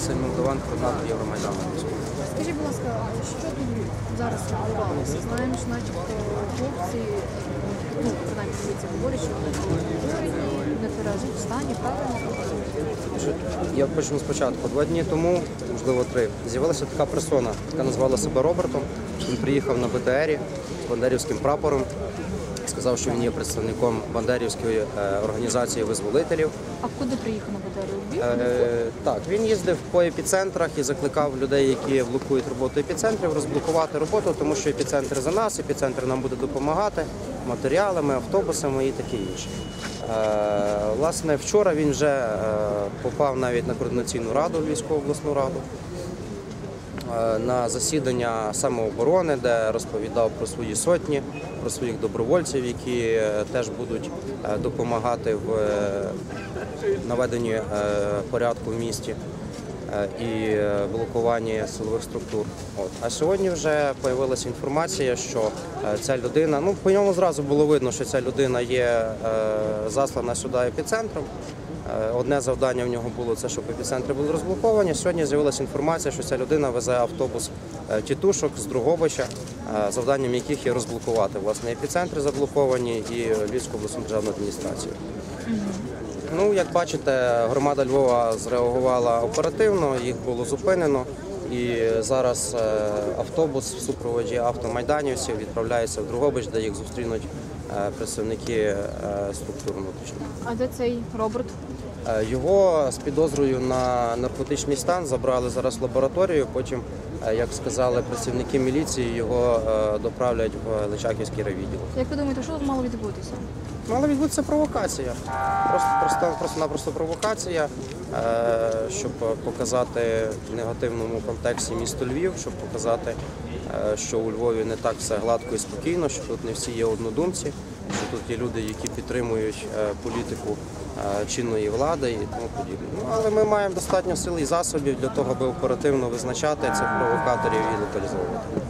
Василь Молдаван, координатор Євромайдану. Скажіть, будь ласка, що тут зараз відбувалося? Знаємо, що начебто хлопці, ну, принаймні поліція говорить, що вони обурені, не тверезуть в стані, правильно? Я почну спочатку. Два дні тому, можливо, три, з'явилася така персона, яка назвала себе Робертом. Він приїхав на БТРі з бандерівським прапором. Сказав, що він є представником Бандерівської е, організації визволителів. А куди приїхав на Львів? Е, так, він їздив по епіцентрах і закликав людей, які блокують роботу епіцентрів, розблокувати роботу, тому що епіцентр за нас, епіцентр нам буде допомагати матеріалами, автобусами і таке інше. Е, власне, вчора він вже попав навіть на координаційну раду, військову обласну раду. Е, На засідання самооборони, де розповідав про свої сотні, про своїх добровольців, які е, теж будуть е, допомагати в наведенні порядку в місті і е, блокуванні силових структур. От. А сьогодні вже з'явилася інформація, що е, ця людина, ну по ньому зразу було видно, що ця людина є е, заслана сюди епіцентром. Е, Одне завдання в нього було це, щоб епіцентри були розблоковані. Сьогодні з'явилася інформація, що ця людина везе автобус е, тітушок з Другобича, е, завданням яких є розблокувати власне епіцентри заблоковані і Львівську державну адміністрацію. Ну, як бачите, громада Львова зреагувала оперативно, їх було зупинено. І зараз е, автобус в супроводі автомайданівців відправляється в Другобич, де їх зустрінуть е, представники е, структур внутрішніх. А де цей Роберт? Його з підозрою на наркотичний стан забрали зараз в лабораторію. Потім, як сказали працівники міліції, його е, доправлять в Личаківський райвідділ. Як ви думаєте, що тут мало відбутися? Мала відбутися провокація. Просто просто, просто напросто провокація, е, щоб показати в негативному контексті місто Львів, щоб показати, е, що у Львові не так все гладко і спокійно, що тут не всі є однодумці, що тут є люди, які підтримують е, політику е, чинної влади і тому подібне. Ну але ми маємо достатньо сил і засобів для того, аби оперативно визначати цих провокаторів і локалізовувати.